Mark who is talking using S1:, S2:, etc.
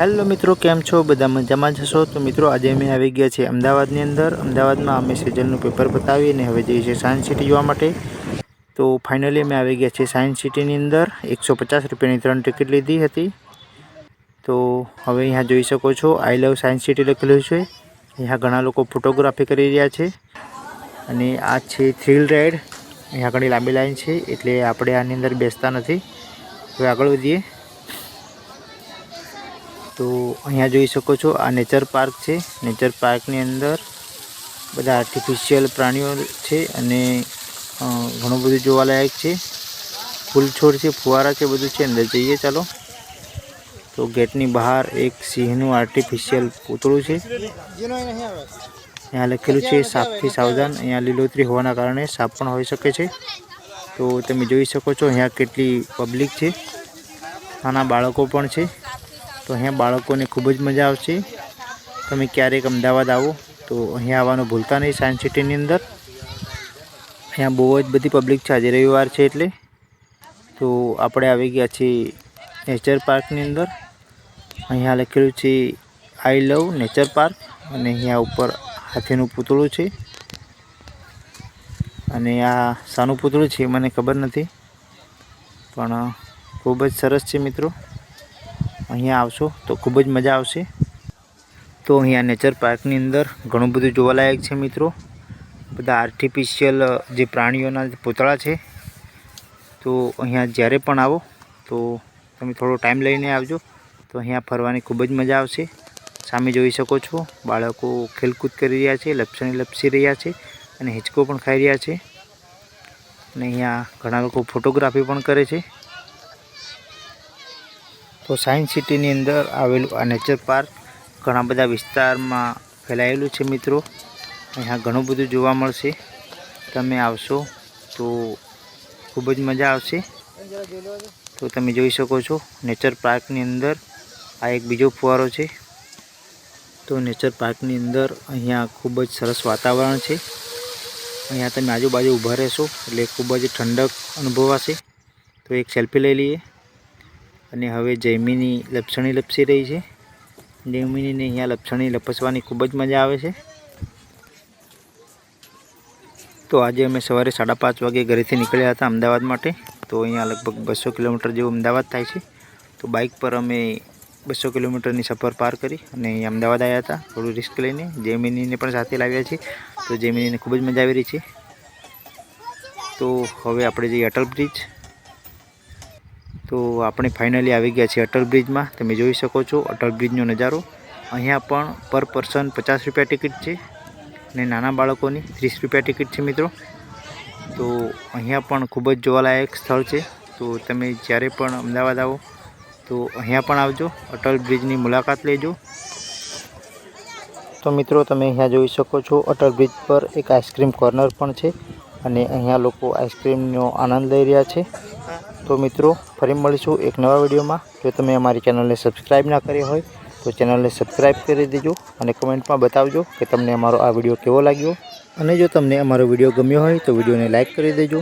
S1: Hello મિત્રો, કેમ છો? બધા મજામાં જશો તો મિત્રો, આજે અમે આવી ગયા છીએ અમદાવાદની અંદર. અમદાવાદમાં અમે સિઝનનું પેપર બતાવી અને હવે જઈએ છીએ સાયન્સ સિટી જોવા માટે. તો ફાઇનલી અમે આવી ગયા છીએ સાયન્સ સિટીની અંદર. એકસો પચાસ રૂપિયાની ત્રણ ટિકિટ લીધી હતી. તો હવે અહીંયા જોઈ શકો છો, આઈ લવ સાયન્સ સિટી લખેલું છે. અહીંયા ઘણા લોકો ફોટોગ્રાફી કરી રહ્યા છે. અને આ છે થ્રિલ રાઇડ અહીંયા ઘણી લાંબી લાઈન છે, એટલે આપણે આની અંદર બેસતા નથી. હવે આગળ વધીએ. તો અહીંયા જોઈ શકો છો, આ નેચર પાર્ક છે. નેચર પાર્કની અંદર બધા આર્ટિફિશિયલ પ્રાણીઓ છે અને ઘણું બધું જોવાલાયક છે. ફૂલ છોડ છે, ફુવારા છે બધું છે, અંદર જઈએ ચાલો. તો ગેટની બહાર એક સિંહનું આર્ટિફિશિયલ પૂતળું છે. અહીંયા લખેલું છે, સાપથી સાવધાન. અહીંયા લીલોતરી હોવાના કારણે સાપ પણ હોઈ શકે છે. તો તમે જોઈ શકો છો, અહીંયા કેટલી પબ્લિક છે. નાના બાળકો પણ છે. તો અહીંયા બાળકોને ખૂબ જ મજા આવશે. તમે ક્યારેક અમદાવાદ આવો, તો અહીંયા આવવાનું ભૂલતા નહીં સાયન્સ સિટીની અંદર. અહીંયા બહુ જ બધી પબ્લિક છે. આજે રવિવાર છે એટલે. તો આપણે આવી ગયા છીએ નેચર પાર્કની અંદર. અહીંયા લખેલું છે આઈ લવ નેચર પાર્ક અને અહીંયા ઉપર હાથીનું પૂતળું છે. અને આ શાનું પૂતળું છે, મને ખબર નથી. પણ ખૂબ જ સરસ છે મિત્રો. અહીંયા આવશો, તો ખૂબ જ મજા આવશે. તો અહીંયા નેચર પાર્કની અંદર ઘણું બધું જોવાલાયક છે મિત્રો. બધા આર્ટિફિશિયલ જે પ્રાણીઓના પૂતળા છે. તો અહીંયા જ્યારે પણ આવો, તો તમે થોડો ટાઈમ લઈને આવજો. તો અહીંયા ફરવાની ખૂબ જ મજા આવશે. સામે જોઈ શકો છો, બાળકો ખેલકૂદ કરી રહ્યા છે, લપસણી લપસી રહ્યા છે અને હિંચકો પણ ખાઈ રહ્યા છે. અને અહીંયા ઘણા લોકો ફોટોગ્રાફી પણ કરે છે. તો સાયન્સ સિટીની અંદર આવેલું આ નેચર પાર્ક ઘણા બધા વિસ્તારમાં ફેલાયેલું છે મિત્રો. અહીંયા ઘણું બધું જોવા મળશે. તમે આવશો તો ખૂબ જ મજા આવશે. તો તમે જોઈ શકો છો નેચર પાર્કની અંદર આ એક બીજો ફુવારો છે. તો નેચર પાર્કની અંદર અહીંયા ખૂબ જ સરસ વાતાવરણ છે. અહીંયા તમે આજુબાજુ ઊભા રહેશો એટલે ખૂબ જ ઠંડક અનુભવાશે. તો એક સેલ્ફી લઈ લઈએ. અને હવે જૈમિની લપસણી લપસી રહી છે. જૈમીનીને અહીંયા લપસણી લપસવાની ખૂબ જ મજા આવે છે. તો આજે અમે સવારે સાડા પાંચ વાગે ઘરેથી નીકળ્યા હતા અમદાવાદ માટે. તો અહીંયા લગભગ બસો કિલોમીટર જેવું અમદાવાદ થાય છે. તો બાઇક પર અમે બસો કિલોમીટરની સફર પાર કરી અને અહીંયા અમદાવાદ આવ્યા હતા. થોડું રિસ્ક લઈને જૈમિનીને પણ સાથે લાવ્યા છે તો જૈમિનીને ખૂબ જ મજા આવી રહી છે. તો હવે આપણે જઈએ અટલ બ્રિજ. તો આપણે ફાઇનલી આવી ગયા છીએ અટલ બ્રિજમાં તમે જોઈ શકો છો અટલ બ્રિજનો નજારો. અહીંયા પણ પર પર્સન પચાસ રૂપિયા ટિકિટ છે અને નાના બાળકોની ત્રીસ રૂપિયા ટિકિટ છે મિત્રો. તો અહીંયા પણ ખૂબ જ જોવાલાયક સ્થળ છે. તો તમે જ્યારે પણ અમદાવાદ આવો, તો અહીંયા પણ આવજો. અટલ બ્રિજની મુલાકાત લેજો. તો મિત્રો, તમે અહીંયા જોઈ શકો છો અટલ બ્રિજ પર એક આઈસ્ક્રીમ કોર્નર પણ છે અને અહીંયા લોકો આઈસ્ક્રીમનો આનંદ લઈ રહ્યા છે. તો મિત્રો, ફરી મળીશું એક નવા વિડીયોમાં. જો તમે અમારી ચેનલને સબસ્ક્રાઈબ ના કરી હોય, તો ચેનલને સબસ્ક્રાઈબ કરી દેજો અને કમેન્ટમાં બતાવજો કે તમને અમારો આ વીડિયો કેવો લાગ્યો. અને જો તમને અમારો વીડિયો ગમ્યો હોય, તો વિડીયોને લાઇક કરી દેજો.